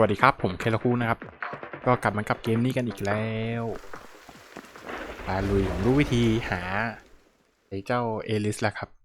วัสดีครับ ผมเคลคูนะครับ ก็กลับมากับเกมนี้กันอีกแล้วมาลุยผมรู้วิธีหาไอ้เจ้าเอลิสแล้วครับ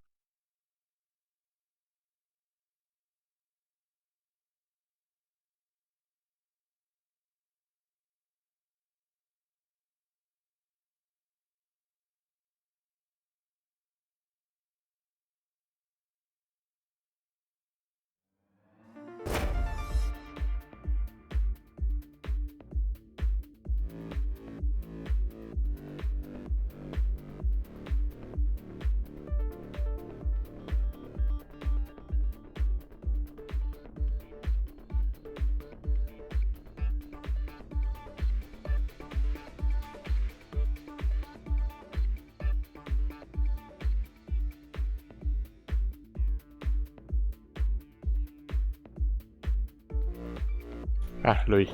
อะลุย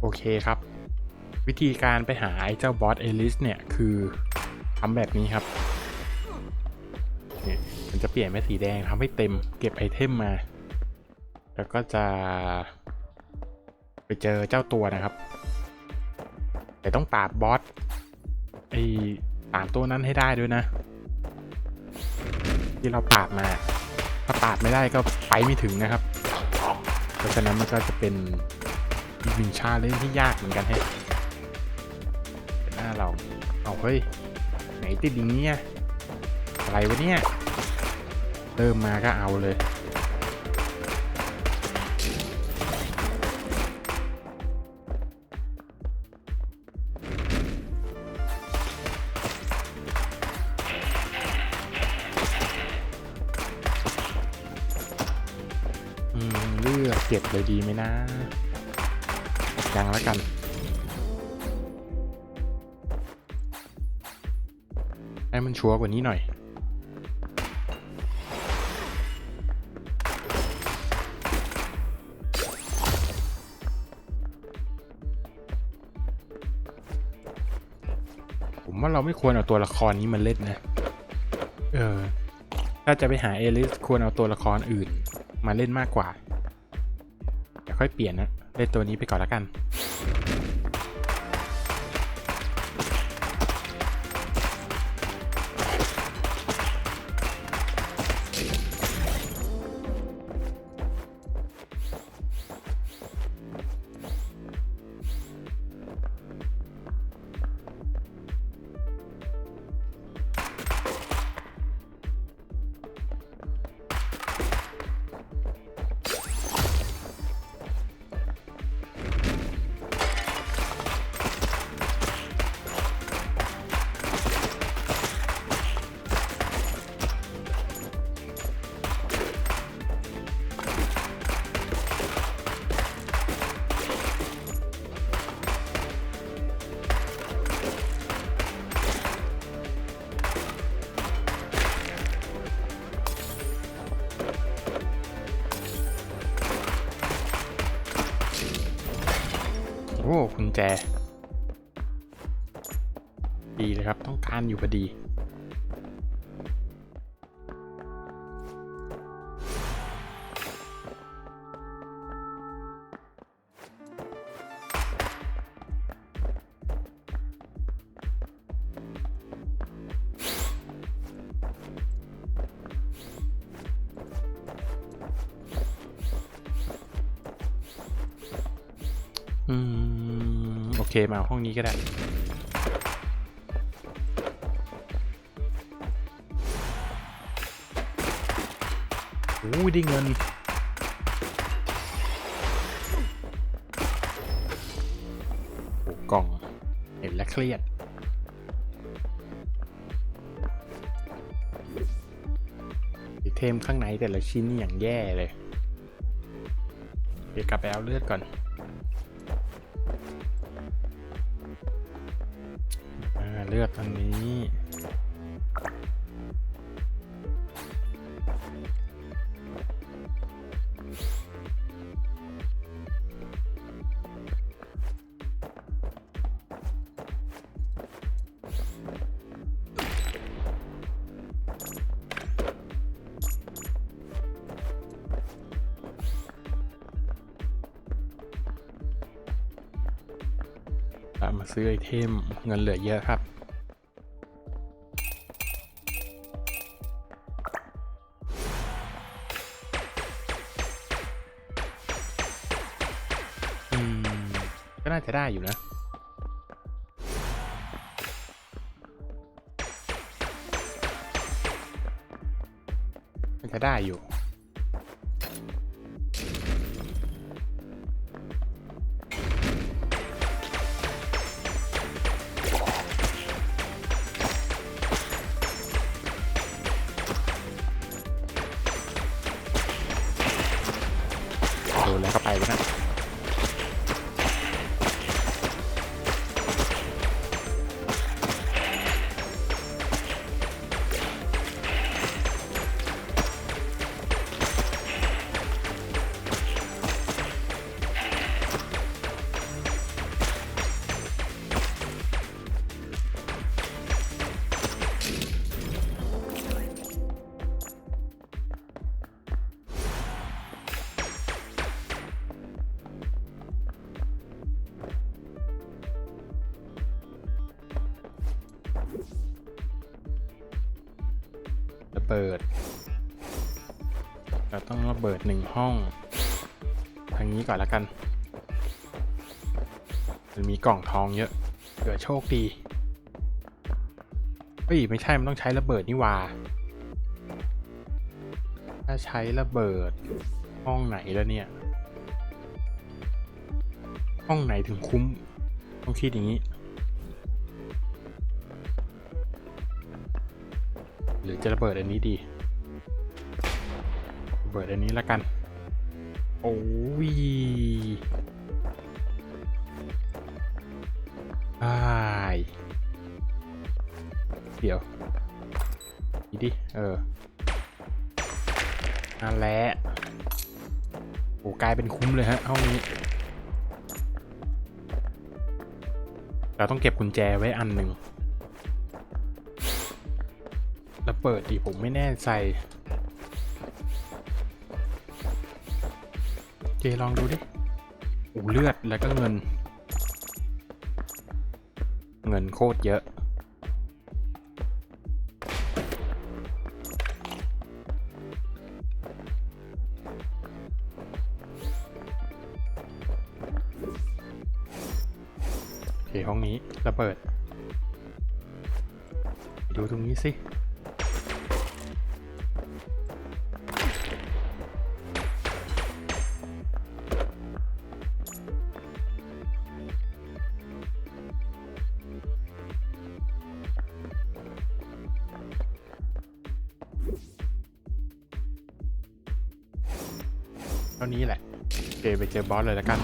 โอเคครับ วิธีการไปหาไอ้เจ้าบอสเอลิสเนี่ย คือทำแบบนี้ครับเนี่ยมันจะเปลี่ยนเป็นสีแดงทำให้เต็มเก็บไอเทมมา แล้วก็จะ ไปเจอเจ้าตัวนะครับ แต่ต้องปราบบอสไอ้สามตัวนั้นให้ได้ด้วยนะ ที่เราปราบมา ถ้าปราบไม่ได้ก็ไปไม่ถึงนะครับ เพราะฉะนั้นมันก็จะเป็นอีกหนึ่งชาเลนที่ยากเหมือนกันให้หน้าเรา เอาเฮ้ย ไหนติดอย่างเงี้ยอะไรวะเนี่ย เริ่มมาก็เอาเลย เก็บเลยดีไหมนะยังแล้วกัน ให้มันชัวร์กว่านี้หน่อยผมว่าเราไม่ควรเอาตัวละครนี้มาเล่นนะ เออ ถ้าจะไปหาเอลิสควรเอาตัวละครอื่นมาเล่นมากกว่า ค่อยเปลี่ยนนะเล่นตัวนี้ไปก่อนแล้วกัน แจ ดีเลยครับ ต้องการอยู่พอดี เคมาห้องนี้ก็ได้ โอ้ยได้เงินโอ้กล่อง เห็นแล้วเครียดเทมข้างในแต่ละชิ้นนี่อย่างแย่เลย เดี๋ยวกลับไปเอาเลือดก่อน เลือกอันนี้ มาซื้อไอเทมเงินเหลือเยอะครับ ได้อยู่ เบิด เราต้องระเบิดหนึ่งห้อง ทางนี้ก่อนแล้วกันมันมีกล่องทองเยอะเผื่อโชคดีเฮ้ยไม่ใช่มันต้องใช้ระเบิดนี่ว่า ถ้าใช้ระเบิดห้องไหนแล้วเนี่ย ห้องไหนถึงคุ้มต้องคิดอย่างนี้ จะระเบิดอันนี้ดีระเบิดอันนี้ละกัน โอ้ยอายเดี๋ยวนี่ดิ เออนั่นแหละโอ้กลายเป็นคุ้มเลยฮะห้องนี้ เราต้องเก็บกุญแจไว้อันหนึ่ง เปิดดิผมไม่แน่ใจเจลองดูดิโอ้เลือดแล้วก็เงิน เงินโคตรเยอะโอเคห้องนี้ระเบิด ดูตรงนี้สิ เท่านี้แหละโอเคไปเจอบอสเลยแล้วกัน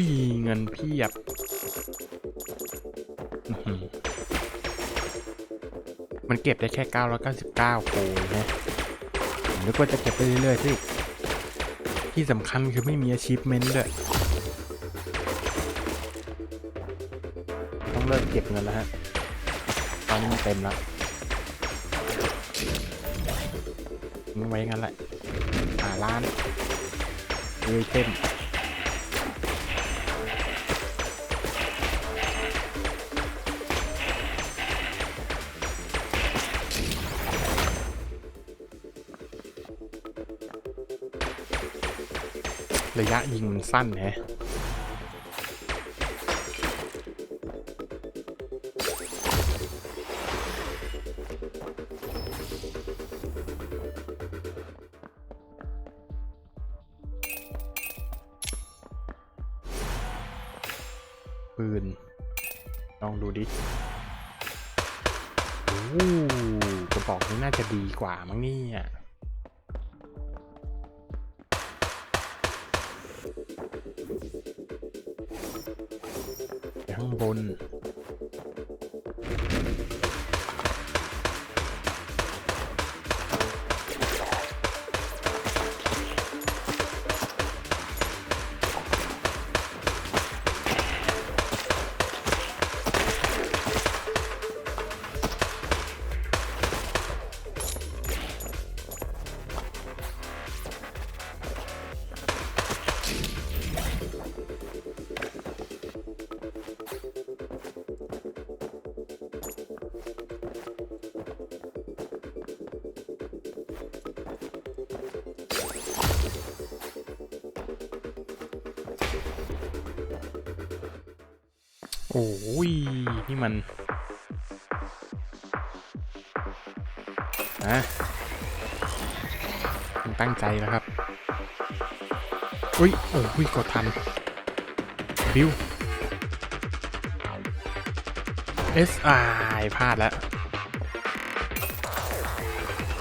โอ้โหเงินเพียบ มันเก็บได้แค่ 999โกยนะผมนึกว่าจะเก็บไปเรื่อยๆสิที่สำคัญคือไม่มี achievement ด้วย ต้องเลิกเก็บเงินแล้วฮะ ตอนนี้มันเต็มแล้วทิ้งไว้งั้นแหละหาร้านดูไอเต็ม ระยะยิงมันสั้นแฮะปืน ลองดูดิโอ้กระบอกนี้น่าจะดีกว่ามั้งนี่อะ โอ้ยนี่มันอะมันตั้งใจแล้วครับ อุ้ยโอ้ยกดทันบิว S I พลาดแล้ว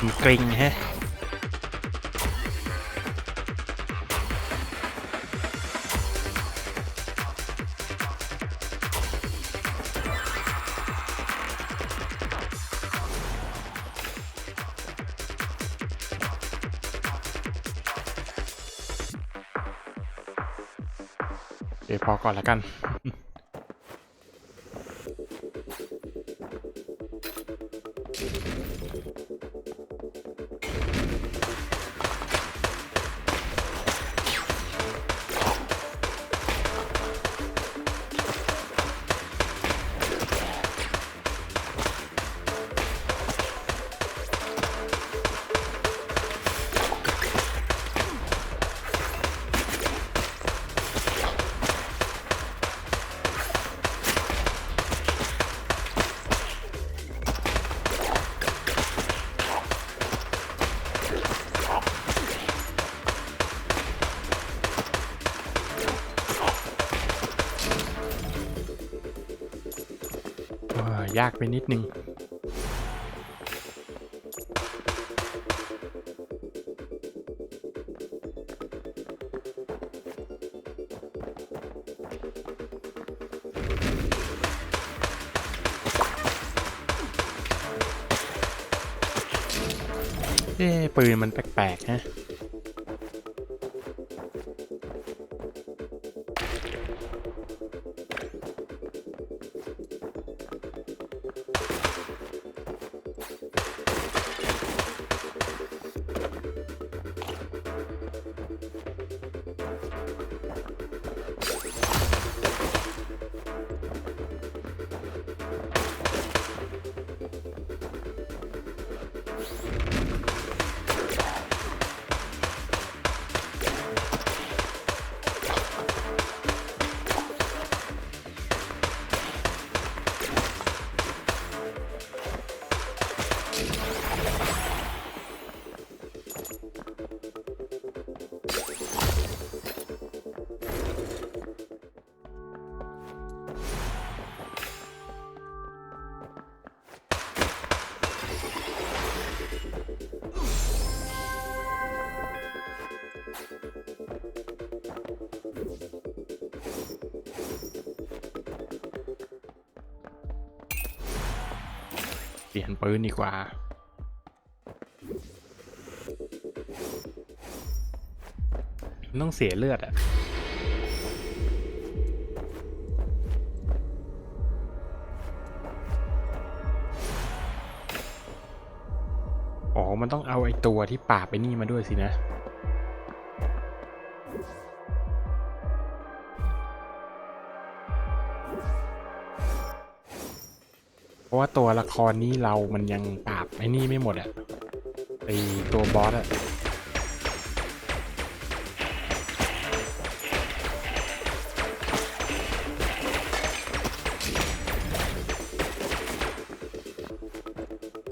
มีกรงแฮะ เอพอก่อนละกัน ยากไปนิดนึงเอ้ปืนมันแปลกๆฮะ ลี่ยนปืนดีกว่า ต้องเสียเลือดอะอ๋อ มันต้องเอาไอ้ตัวที่ปราบไปนี่มาด้วยสินะ ว่าตัวละครนี้เรามันยังปราบไอ้นี่ไม่หมดอะไอตัวบอสอะ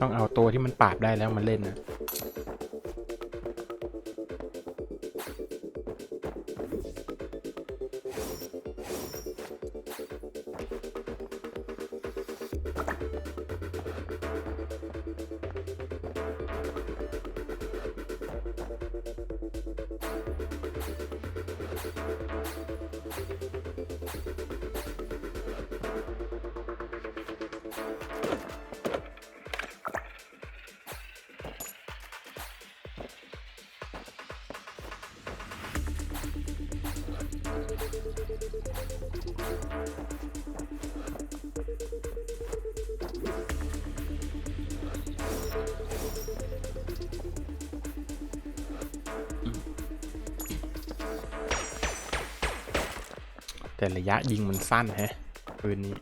ต้องเอาตัวที่มันปราบได้แล้วมาเล่นนะ แต่ระยะยิงมันสั้นแฮะปืนนี้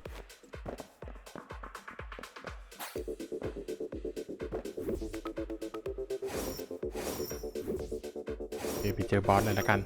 โอเคไปเจอบอสเลยละกัน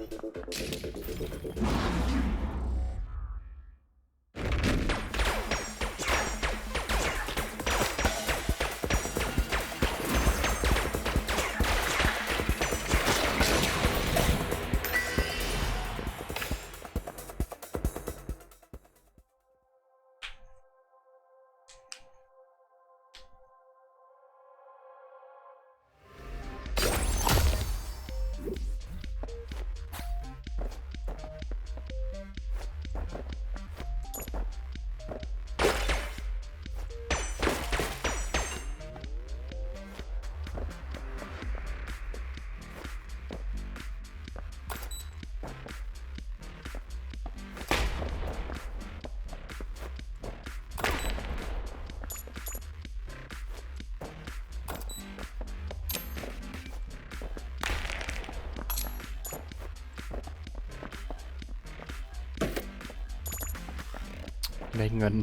เงิน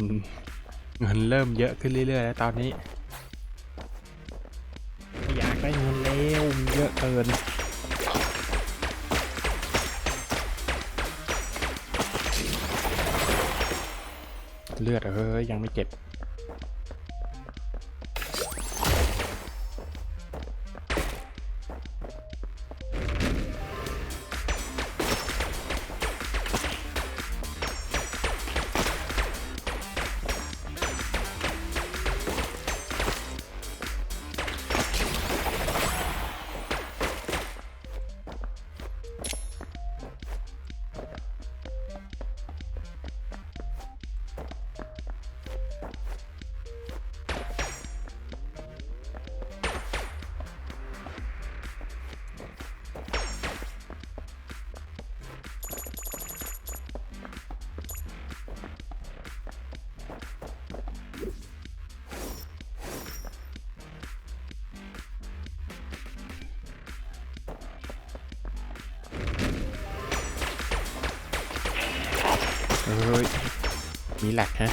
เงินเริ่มเยอะขึ้นเรื่อยๆแล้วตอนนี้ อยากได้เงินเร็วเยอะเกินเลือดเฮ้ยยังไม่เจ็บ มีแหลกฮะ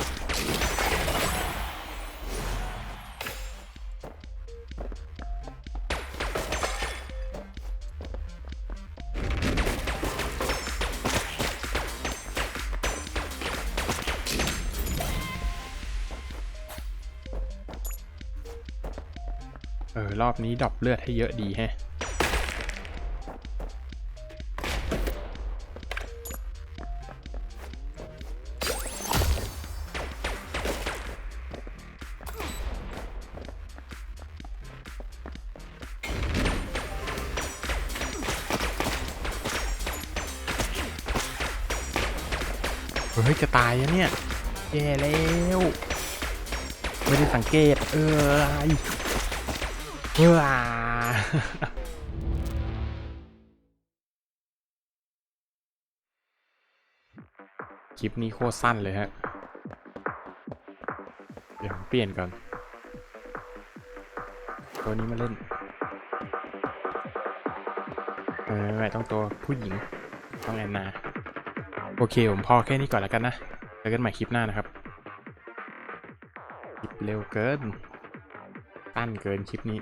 เออรอบนี้ดรอปเลือดให้เยอะดีแฮะ ฮ้ยจะเนี่ยแย่แล้วไม่ได้สังเกต เอออะไรเอออ่าคลิปนี้โคตรสั้นเลยฮะ เดี๋ยวเปลี่ยนก่อน ตัวนี้มาเล่นเออไม่ต้องตัวผู้หญิง ต้องแอนนา โอเค ผมพอแค่นี้ก่อนแล้วกันนะ เจอกันใหม่คลิปหน้านะครับ คลิปเร็วเกินตั้นเกินคลิปนี้